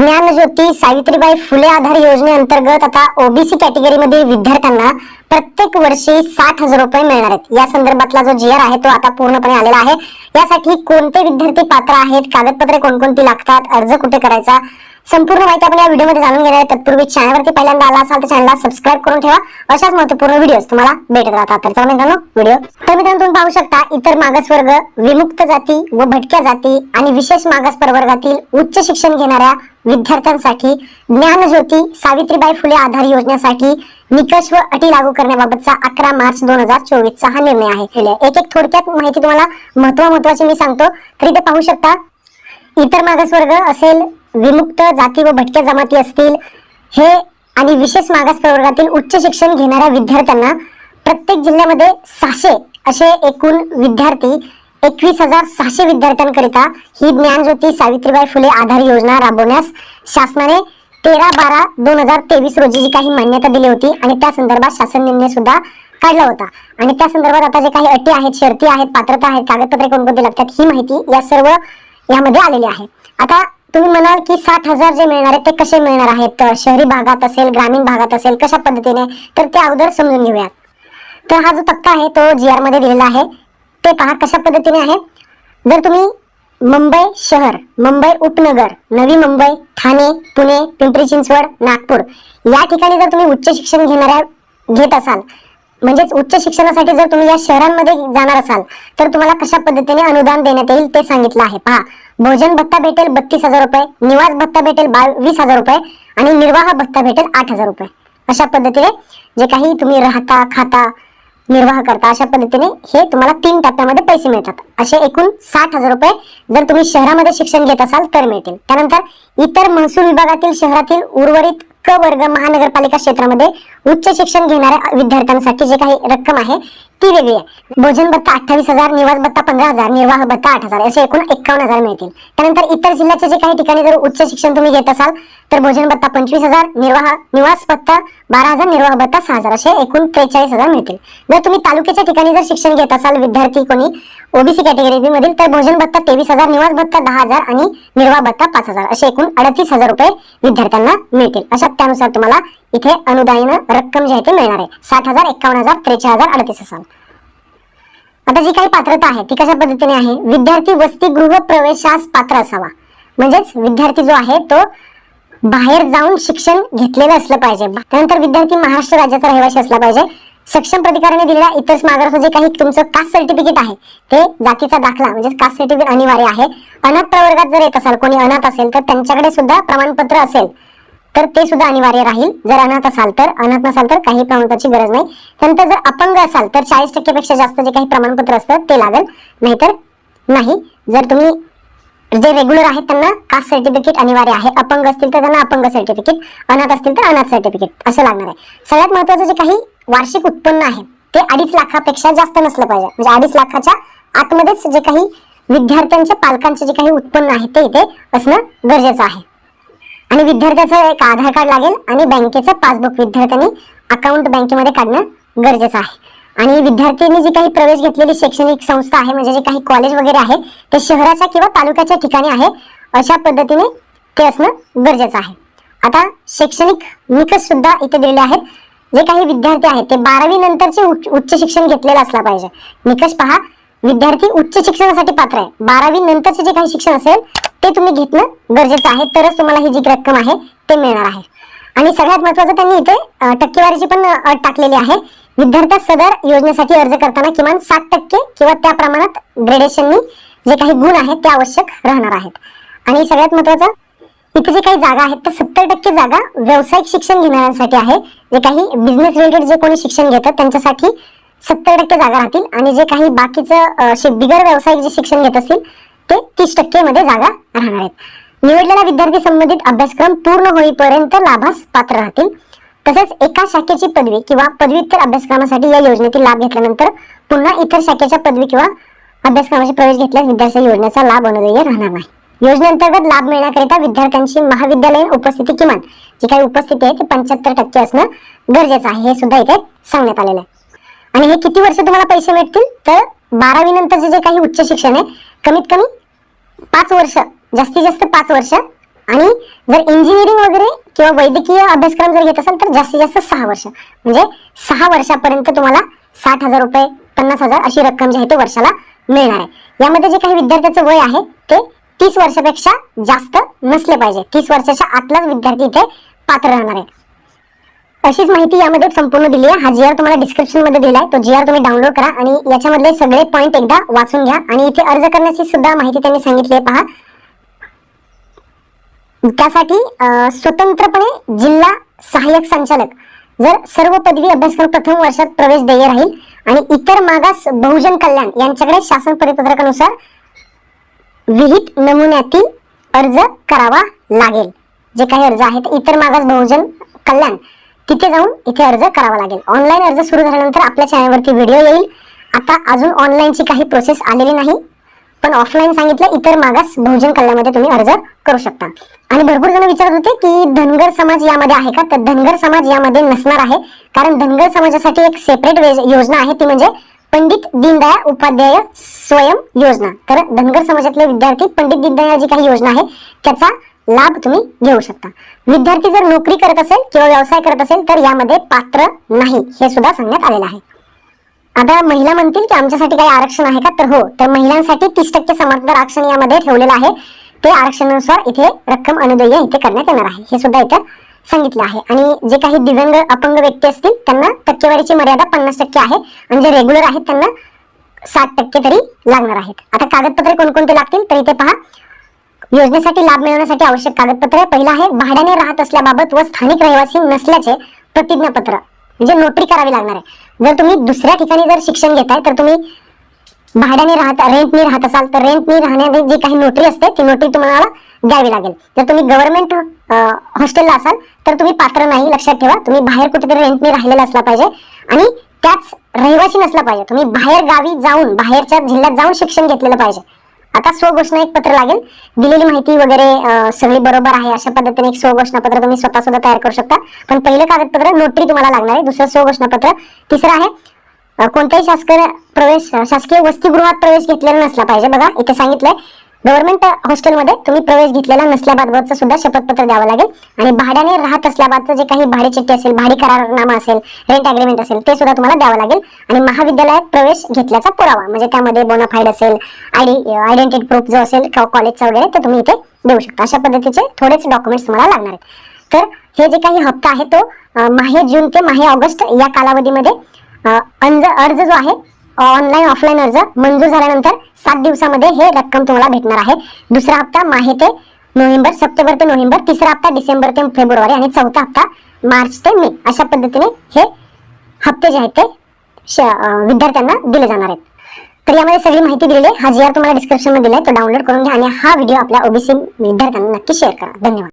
ज्ञानज्योती सावित्रीबाई फुले आधार योजनेअंतर्गत आता ओबीसी कॅटेगरीमधील विद्यार्थ्यांना प्रत्येक वर्षी साठ हजार रुपये मिळणार आहेत. या संदर्भातला जो जी आर आहे तो आता पूर्णपणे आलेला आहे. यासाठी कोणते विद्यार्थी पात्र आहेत कागदपत्रे कोणकोणती लागतात अर्ज कुठे करायचा संपूर्ण माहिती आपण या व्हिडिओमध्ये जाणून घेणार आहे तत्पूर्वी चॅनलवरती पहिल्यांदा आला असाल तर चॅनलला सबस्क्राईब करून ठेवा. अशाच महत्त्वपूर्ण व्हिडिओ तुम्हाला भेटत राहतात. तर चला मित्रांनो व्हिडिओ तर मित्रांनो तुम्ही पाहू शकता इतर मागासवर्ग विमुक्त जाती व भटक्या जाती आणि विशेष मागास प्रवर्गातील उच्च शिक्षण घेणाऱ्या विद्यार्थ्यांसाठी ज्ञानज्योती सावित्रीबाई फुले आधार योजनेसाठी निकष व अटी लागू करण्याबाबतचा अकरा मार्च दोन हजार चोवीसचा हा निर्णय आहे. एक एक थोडक्यात माहिती तुम्हाला महत्त्व महत्वाची मी सांगतो. तर इथे पाहू शकता. इतर मागासवर्ग असेल विमुक्त जाती व भटक्या जमाती असतील हे आणि विशेष मागास प्रवर्गातील उच्च शिक्षण घेणाऱ्या विद्यार्थ्यांना प्रत्येक जिल्ह्यामध्ये सहाशे असे एकूण विद्यार्थी एकवीस हजार सहाशे विद्यार्थ्यांकरिता ही ज्ञानज्योती सावित्रीबाई फुले आधार योजना राबवण्यास शासनाने तेरा बारा दोन हजार तेवीस रोजी जी काही मान्यता दिली होती आणि त्या संदर्भात शासन निर्णय सुद्धा काढला होता. आणि त्या संदर्भात आता जे काही अटी आहेत शर्ती आहेत पात्रता आहेत कागदपत्रे कोणकोणती लागतात ही माहिती या सर्व यामध्ये आलेली आहे. आता तुम्ही म्हणाल की साठ हजार जे मिळणार आहेत ते कसे मिळणार आहेत? तर शहरी भागात असेल ग्रामीण भागात असेल कशा पद्धतीने? तर ते अगोदर समजून घेऊयात. तर हा जो तक्ता आहे तो जी आरमध्ये दिलेला आहे. ते पहा कशा पद्धतीने आहे. जर तुम्ही मुंबई शहर मुंबई उपनगर नवी मुंबई ठाणे पुणे पिंपरी चिंचवड नागपूर. या ठिकाणी जर तुम्ही उच्च शिक्षण घेणाऱ्या घेत असाल म्हणजेच उच्च शिक्षणासाठी जर तुम्ही या शहरांमध्ये जाणार असाल तर तुम्हाला कशा पद्धतीने अनुदान देण्यात येईल ते सांगितलं आहे. पहा भोजन भत्ता भेटेल बत्तीस हजार रुपये निवास भत्ता भेटेल वीस हजार रुपये आणि निर्वाह भत्ता भेटेल आठ हजार रुपये. अशा पद्धतीने जे काही तुम्ही राहता खाता निर्वाह करता अशा पद्धतीने हे तुम्हाला तीन टप्प्यामध्ये पैसे मिळतात. असे एकूण साठ हजार रुपये जर तुम्ही शहरामध्ये शिक्षण घेत असाल तर मिळतील. त्यानंतर इतर महसूल विभागातील शहरातील उर्वरित क वर्ग महानगरपालिका क्षेत्रामध्ये उच्च शिक्षण घेणाऱ्या विद्यार्थ्यांसाठी जे काही रक्कम आहे ती वेगळी आहे भोजन भत्ता अठ्ठावीस हजार निवास भत्ता पंधरा हजार निर्वाह भत्ता आठ हजार असे एकूण एकावन्न हजार मिळतील. त्यानंतर इतर जिल्ह्याचे जे काही ठिकाणी जर उच्च शिक्षण तुम्ही घेत असाल तर भोजन भत्ता पंचवीस हजार निर्वाह निवास भत्ता बारा हजार निर्वाह भत्ता सहा हजार असे एकूण त्रेचाळीस हजार मिळतील. जर तुम्ही तालुक्याच्या ठिकाणी जर शिक्षण घेत असाल विद्यार्थी कोणी ओबीसी कॅटेगरी बी मधील तर भोजन भत्ता तेवीस हजार निवास भत्ता दहा हजार आणि निर्वाह भत्ता पाच हजार असे एकूण अडतीस हजार रुपये विद्यार्थ्यांना मिळतील. अशा त्यानुसार तुम्हाला इथे अनुदायन रक्कम जी आहे ती मिळणार आहे. साठ हजार एकावन्न हजार त्रेचाळीस हजार अडतीस हजार. आता जी काही पात्रता आहे ती कशा पद्धतीने आहे? विद्यार्थी वसतिगृह प्रवेशास पात्र असावा. म्हणजेच विद्यार्थी जो आहे तो बाहेर जाऊन शिक्षण घेतलेलं असलं पाहिजे. त्यानंतर विद्यार्थी महाराष्ट्र राज्याचा रहिवासी असला पाहिजे. सक्षम प्रतिकाराने दिलेल्या इतर मागास जे काही तुमचं कास्ट सर्टिफिकेट आहे ते जातीचा दाखला म्हणजे कास्ट सर्टिफिकेट अनिवार्य आहे. अनाथ प्रवर्गात जर येत असाल कोणी अनाथ असेल तर त्यांच्याकडे सुद्धा प्रमाणपत्र असेल. तर ते सुद्धा अनिवार्य राहील. जर अनाथ असाल तर अनाथ नसाल तर काही प्रमाणपत्राची गरज नाही. त्यानंतर जर अपंग असाल तर चाळीस टक्केपेक्षा जास्त जे काही प्रमाणपत्र असतं ते लागेल. नाहीतर नाही. जर तुम्ही जे रेग्युलर आहेत त्यांना कास्ट सर्टिफिकेट अनिवार्य आहे. अपंग असतील तर त्यांना अपंग सर्टिफिकेट अनाथ असतील तर अनाथ सर्टिफिकेट असं लागणार आहे. सगळ्यात महत्वाचं जे काही वार्षिक उत्पन्न आहे ते अडीच लाखापेक्षा जास्त नसलं पाहिजे. म्हणजे अडीच लाखाच्या आतमध्येच जे काही विद्यार्थ्यांच्या पालकांचे जे काही उत्पन्न आहे ते इथे असणं गरजेचं आहे. आणि विद्यार्थ्याचं एक आधार कार्ड लागेल आणि बँकेचं पासबुक विद्यार्थ्यांनी अकाउंट बँकेमध्ये काढणं गरजेचं आहे. आणि विद्यार्थ्यांनी जी काही प्रवेश घेतलेली शैक्षणिक संस्था आहे म्हणजे जे काही कॉलेज वगैरे आहे ते शहराच्या किंवा तालुक्याच्या ठिकाणी आहे अशा पद्धतीने ते असणं गरजेचं आहे. आता शैक्षणिक निकष सुद्धा इथे दिलेले आहेत. जे काही विद्यार्थी आहेत ते बारावी नंतरचे उच्च उच्च शिक्षण घेतलेलं असला पाहिजे. निकष पहा विद्यार्थी उच्च शिक्षणासाठी पात्र आहे. बारावी नंतरचे जे काही शिक्षण असेल ते तुम्ही घेतलं गरजेचं आहे. तरच तुम्हाला ही जी रक्कम आहे ते मिळणार आहे. आणि सगळ्यात महत्वाचं त्यांनी इथे टक्केवारीची पण अट टाकलेली आहे. विद्यार्थ्या सदर योजनेसाठी अर्ज करताना किमान सात टक्के किंवा त्या प्रमाणात ग्रेडेशननी जे काही गुण आहेत ते आवश्यक राहणार आहेत. आणि सगळ्यात महत्वाचं इथे जे काही जागा आहेत तर सत्तर टक्के जागा व्यावसायिक शिक्षण घेणाऱ्यांसाठी आहे. जे काही बिझनेस रिलेटेड जे कोणी शिक्षण घेतात त्यांच्यासाठी सत्तर टक्के जागा राहतील. आणि जे काही बाकीचं बिगर व्यावसायिक जे शिक्षण घेत असतील टक्के तीस टक्के मध्ये जागा राहणार आहेत. निवडलेला विद्यार्थी संबंधित अभ्यासक्रम पूर्ण होईपर्यंत लाभास पात्र राहतील. तसेच एका शाखेची पदवी किंवा पदव्युत्तर अभ्यासक्रमासाठी या योजनेतील लाभ घेतल्यानंतर पुन्हा इतर शाखेच्या पदवी किंवा अभ्यासक्रमाचे प्रवेश घेतल्यास विद्यार्थी योजनेचा लाभ अनुदेय राहणार नाही. योजनेअंतर्गत लाभ मिळण्याकरिता विद्यार्थ्यांची महाविद्यालयीन उपस्थिती किमान जी काही उपस्थिती आहे ती पंच्याहत्तर टक्के असणं गरजेचं आहे हे सुद्धा इथे सांगण्यात आलेलं आहे. आणि हे किती वर्ष तुम्हाला पैसे मिळतील तर बारावी नंतरचे जे काही उच्च शिक्षण आहे कमीत कमी पाच वर्ष जास्तीत जास्त पाच वर्ष. आणि जर इंजिनिअरिंग वगैरे किंवा वैद्यकीय अभ्यासक्रम जर घेत असाल तर जास्तीत जास्त सहा वर्ष. म्हणजे सहा वर्षापर्यंत तुम्हाला साठ हजार रुपये पन्नास हजार अशी रक्कम जी आहे ते वर्षाला मिळणार आहे. यामध्ये जे काही विद्यार्थ्याचं वय आहे ते तीस वर्षापेक्षा जास्त नसले पाहिजे. तीस वर्षाच्या आतलाच विद्यार्थी इथे पात्र राहणार आहे. अशीच माहिती यामध्ये संपूर्ण दिली आहे. हा जी आर तुम्हाला डिस्क्रिप्शनमध्ये दिलाय. तो जी आर तुम्ही डाउनलोड करा आणि याच्यामधले सगळे पॉईंट एकदा वाचून घ्या. आणि इथे अर्ज करण्याची सुद्धा माहिती त्यांनी सांगितली आहे. पहा. त्यासाठी स्वतंत्रपणे जिल्हा सहाय्यक संचालक जर सर्व पदवी अभ्यासक्रम प्रथम वर्षात प्रवेश देय राहील आणि इतर मागास बहुजन कल्याण यांच्याकडे शासन परिपत्रकानुसार विहित नमुन्यातील अर्ज करावा लागेल. जे काही अर्ज आहेत इतर मागास बहुजन कल्याण तिथे जाऊन इथे अर्ज करावा लागेल. ऑनलाईन अर्ज सुरू झाल्यानंतर आपल्या चॅनलवरती व्हिडिओ येईल. आता अजून ऑनलाईनची काही प्रोसेस आलेली नाही. पण ऑफलाईन सांगितलं इतर मागास बहुजन कल्याणमध्ये तुम्ही अर्ज करू शकता. आणि भरपूर जण विचारत होते की धनगर समाज यामध्ये आहे का? तर धनगर समाज यामध्ये नसणार आहे. कारण धनगर समाजासाठी एक सेपरेट योजना आहे. ती म्हणजे पंडित दीनदयाळ उपाध्याय स्वयं योजना. तर धनगर समाजातले विद्यार्थी पंडित दीनदयाळ जी काही योजना आहे. त्याचा लाभ तुम्ही घेऊ शकता. विद्यार्थी जर नोकरी करत असेल किंवा व्यवसाय करत असेल तर यामध्ये पात्र नाही हे सुद्धा सांगण्यात आलेलं आहे. आता महिला म्हणतील की आमच्यासाठी काही आरक्षण आहे का? तर हो तर महिलांसाठी तीस टक्के समांतर आरक्षण यामध्ये ठेवलेलं आहे. ते आरक्षणानुसार इथे रक्कम अनुदय इथे करण्यात येणार आहे हे सुद्धा इथं सांगितलं आहे. आणि जे काही दिव्यांग अपंग व्यक्ती असतील त्यांना टक्केवारीची मर्यादा पन्नास टक्के आहे. आणि जे रेग्युलर आहेत त्यांना साठ टक्के तरी लागणार आहेत. आता कागदपत्रे कोणकोणते लागतील तर इथे पहा. योजनेसाठी लाभ मिळवण्यासाठी आवश्यक कागदपत्रे. पहिलं आहे भाड्याने राहत असल्याबाबत व स्थानिक रहिवासी नसल्याचे प्रतिज्ञापत्र म्हणजे नोटरी करावी लागणार आहे. जर तुम्ही दुसऱ्या ठिकाणी जर शिक्षण घेताय तर तुम्ही भाड्याने राहत रेंटनी राहत असाल तर रेंटनी राहण्याची जी काही नोटरी असते ती नोटरी तुम्हाला द्यावी लागेल. जर तुम्ही गव्हर्नमेंट हॉस्टेलला असाल तर तुम्ही पात्र नाही लक्षात ठेवा. तुम्ही बाहेर कुठेतरी रेंटनी राहिलेला असला पाहिजे आणि त्याच रहिवासी नसला पाहिजे. तुम्ही बाहेर गावी जाऊन बाहेरच्या जिल्ह्यात जाऊन शिक्षण घेतलेलं पाहिजे. आता स्वघोषणा एक पत्र लागेल. दिलेली माहिती वगैरे सगळी बरोबर आहे अशा पद्धतीने एक स्वघोषणा पत्र तुम्ही स्वतः सुद्धा तयार करू शकता. पण पहिलं कागदपत्र नोटरी तुम्हाला लागणार आहे. दुसरं स्वघोषणा पत्र तिसरं आहे कोणत्याही शासकीय प्रवेश शासकीय वसतिगृहात प्रवेश घेतलेला नसला पाहिजे. बघा इथे सांगितलंय गव्हर्नमेंट हॉस्टेलमध्ये तुम्ही प्रवेश घेतलेला नसल्याबाबतचं सुद्धा शपथपत्र द्यावं लागेल. आणि भाड्याने राहत असल्याबाबतचं जे काही भाडे चिठ्ठी असेल भाडे करारनामा असेल रेंट अग्रीमेंट असेल ते सुद्धा तुम्हाला द्यावं लागेल. आणि महाविद्यालयात प्रवेश घेतल्याचा पुरावा म्हणजे त्यामध्ये बोनाफाईड असेल आयडी आयडेंटिटी प्रूफ जो असेल किंवा कॉलेजचा वगैरे ते तुम्ही इथे देऊ शकता. अशा पद्धतीचे थोडेच डॉक्युमेंट्स तुम्हाला लागणार आहेत. तर हे जे काही हप्ता आहे तो माहे जून ते माहे ऑगस्ट या कालावधीमध्ये अर्ज जो आहे ऑनलाईन ऑफलाईन अर्ज मंजूर झाल्यानंतर सात दिवसामध्ये हे रक्कम तुम्हाला भेटणार आहे. दुसरा हप्ता माहे ते नोव्हेंबर सप्टेंबर ते नोव्हेंबर तिसरा हप्ता डिसेंबर ते फेब्रुवारी आणि चौथा हप्ता मार्च ते मे अशा पद्धतीने हे हप्ते जे आहेत ते विद्यार्थ्यांना दिले जाणार आहेत. तर यामध्ये सगळी माहिती दिलेली आहे. हा जी आर तुम्हाला डिस्क्रिप्शन दिला आहे तो डाउनलोड करून घ्या आणि हा व्हिडिओ आपल्या ओबीसी विद्यार्थ्यांना नक्की शेअर करा. धन्यवाद.